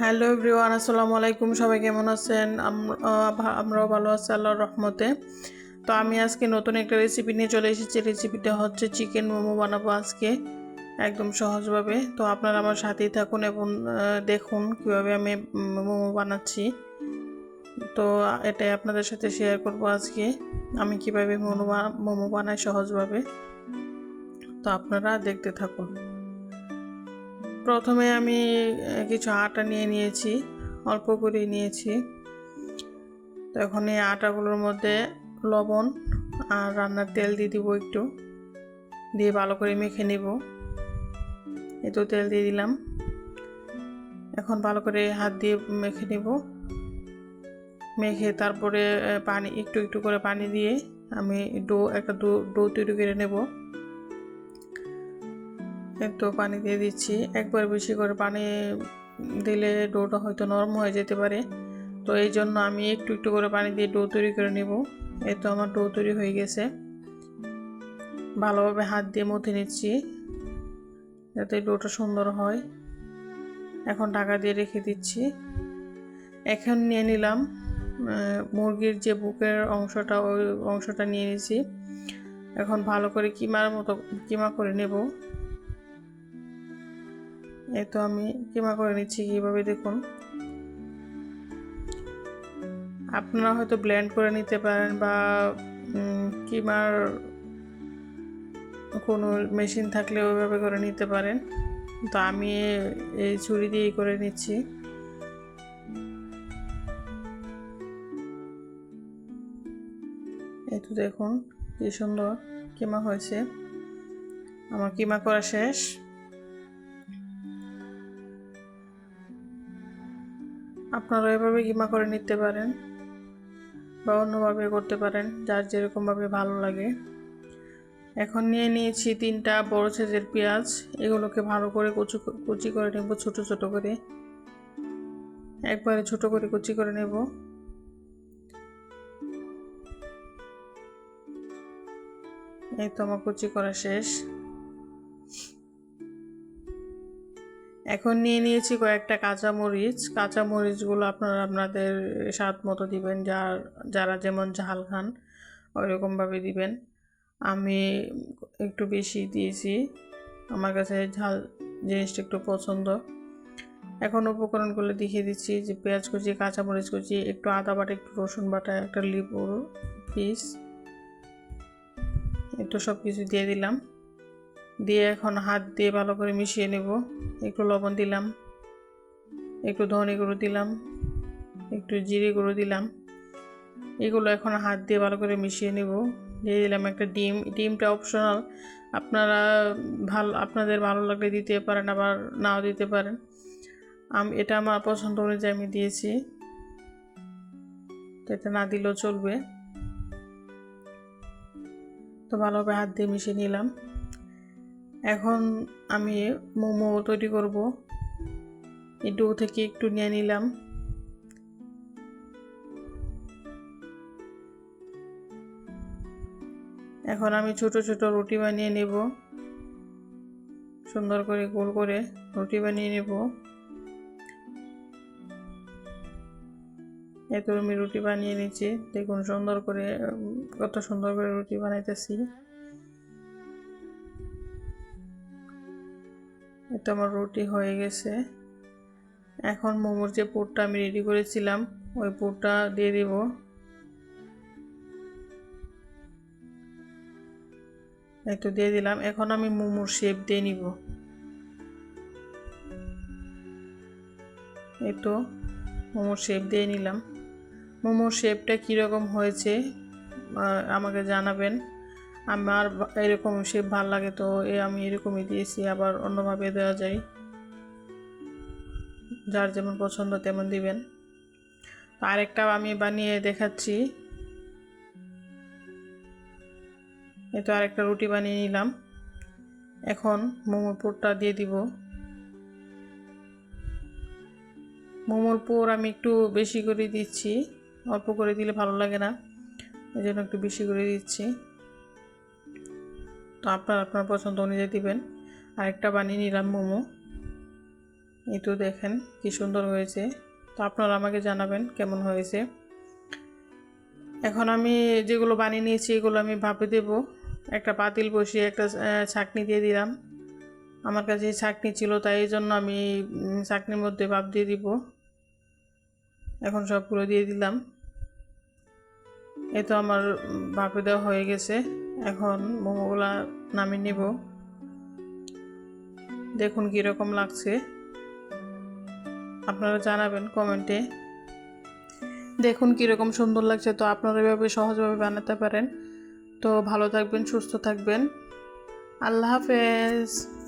Hello everyone, আসসালামু আলাইকুম। সবাই কেমন আছেন? আমরাও ভালো আছি আল্লাহর রহমতে। তো আমি আজকে নতুন একটা রেসিপি নিয়ে চলে এসেছি। রেসিপিটা হচ্ছে চিকেন মোমো বানাবো আজকে, একদম সহজভাবে। তো আপনারা আমার সাথেই থাকুন এবং দেখুন কীভাবে আমি মোমো বানাচ্ছি। তো এটাই আপনাদের সাথে শেয়ার করব আজকে, আমি কীভাবে মোমো মোমো বানাই সহজভাবে। তো আপনারা দেখতে থাকুন। প্রথমে আমি কিছু আটা নিয়ে নিয়েছি, অল্প করে নিয়েছি। তো এখন এই আটাগুলোর মধ্যে লবণ আর রান্নার তেল দিয়ে দিব একটু। দিয়ে ভালো করে মেখে নেব। একটু তেল দিয়ে দিলাম। এখন ভালো করে হাত দিয়ে মেখে নেব। মেখে তারপরে পানি, একটু একটু করে পানি দিয়ে আমি ডো, একটা ডো ডো তৈরি করে নেব। একটু পানি দিয়ে দিচ্ছি। একবার বেশি করে পানি দিলে ডোটা হয়তো নরম হয়ে যেতে পারে। তো এই জন্য আমি একটু একটু করে পানি দিয়ে ডো তৈরি করে নেব। এই তো আমার ডো তৈরি হয়ে গেছে। ভালোভাবে হাত দিয়ে মথে নিচ্ছি যাতে ডোটা সুন্দর হয়। এখন ঢাকা দিয়ে রেখে দিচ্ছি। এখন নিয়ে নিলাম মুরগির যে বুকের অংশটা, ওই অংশটা নিয়ে নিয়েছি। এখন ভালো করে কিমার মতো, কিমা করে নেব। এই তো আমি কিমা করে নিচ্ছি কীভাবে দেখুন। আপনারা হয়তো ব্লেন্ড করে নিতে পারেন বা কিমার কোনো মেশিন থাকলে ওইভাবে করে নিতে পারেন। তো আমি এই ছুরি দিয়েই করে নিচ্ছি। এই তো দেখুন, কি সুন্দর কিমা হয়েছে। আমার কিমা করা শেষ। আপনারা এভাবে কিমা করে নিতে পারেন বা অন্যভাবে করতে পারেন, যার যেরকমভাবে ভালো লাগে। এখন নিয়ে নিয়েছি তিনটা বড় সাইজের পেঁয়াজ, এগুলোকে ভালো করে কুচি কুচি করে নেব, ছোট ছোট করে। একবারে ছোট করে কুচি করে নেব। এই তো আমার কুচি করা শেষ। এখন নিয়ে নিয়েছি কয়েকটা কাঁচা মরিচ কাঁচা মরিচগুলো আপনারা আপনাদের স্বাদ মতো দিবেন যার যারা যেমন ঝাল খান, ওইরকমভাবে দিবেন। আমি একটু বেশি দিয়েছি। আমার কাছে ঝাল জিনিসটা একটু পছন্দ। এখন উপকরণগুলো দেখিয়ে দিচ্ছি, যে পেঁয়াজ কুচি, কাঁচামরিচ কুচি, একটু আদা বাটা, একটু রসুন বাটা, একটা লেবুর পিস। একটু সব কিছু দিয়ে দিলাম। দিয়ে এখন হাত দিয়ে ভালো করে মিশিয়ে নেব। একটু লবণ দিলাম, একটু ধনে গুঁড়ো দিলাম, একটু জিরে গুঁড়ো দিলাম। এগুলো এখন হাত দিয়ে ভালো করে মিশিয়ে নেব। দিয়ে দিলাম একটা ডিম। ডিমটা অপশনাল আপনারা ভালো, আপনাদের ভালো লাগলে দিতে পারেন, আবার নাও দিতে পারেন। আমি, এটা আমার পছন্দ অনুযায়ী আমি দিয়েছি। তো এটা না দিলেও চলবে। তো ভালোভাবে হাত দিয়ে মিশিয়ে নিলাম। এখন আমি মোমো তৈরি করব। এই ডো থেকে একটু নিয়ে নিলাম। এখন আমি ছোট ছোট রুটি বানিয়ে নেব। সুন্দর করে গোল করে রুটি বানিয়ে নেব। এত আমি রুটি বানিয়ে নিচ্ছি। দেখুন সুন্দর করে কত সুন্দর করে রুটি বানাইতেছি। এটা আমার রুটি হয়ে গেছে। এখন মোমোর যে পুরটা আমি রেডি করেছিলাম, ওই পুরটা দিয়ে দিব। একটু দিয়ে দিলাম। এখন আমি মোমোর শেপ দিয়ে নিব। তো মোমোর শেপ দিয়ে নিলাম। মোমোর শেপটা কীরকম হয়েছে আমাকে জানাবেন। আমার এরকম শেপ ভালো লাগে তো, এ আমি এরকমই দিয়েছি, আবার অন্যভাবে দেওয়া যায়। যার যেমন পছন্দ তেমন দিবেন। আরেকটা আমি বানিয়ে দেখাচ্ছি। এই তো আরেকটা রুটি বানিয়ে নিলাম। এখন মোমোর পুরটা দিয়ে দিব। মোমোর পুর আমি একটু বেশি করে দিচ্ছি, অল্প করে দিলে ভালো লাগে না এই জন্য একটু বেশি করে দিচ্ছি। তো আপনার আপনার পছন্দ অনুযায়ী দিবেন। আরেকটা বানিয়ে নিলাম মোমো। এই তো দেখেন কি সুন্দর হয়েছে। তো আপনারা আমাকে জানাবেন কেমন হয়েছে। এখন আমি যেগুলো বানিয়ে নিয়েছি, এগুলো আমি ভাপে দেব। একটা পাতিল বসিয়ে একটা ছাঁকনি দিয়ে দিলাম। আমার কাছে ছাঁকনি ছিল, তাই এই জন্য আমি ছাঁকনির মধ্যে ভাপ দিয়ে দিব। এখন সবগুলো দিয়ে দিলাম। এই তো আমার ভাপে দেওয়া হয়ে গেছে। এখন মোমোগুলা নামিয়ে নেব। দেখুন কীরকম লাগছে। আপনারা জানাবেন কমেন্টে। দেখুন কীরকম সুন্দর লাগছে। তো আপনারা এভাবে সহজভাবে বানাতে পারেন। তো ভালো থাকবেন, সুস্থ থাকবেন। আল্লাহ হাফেজ।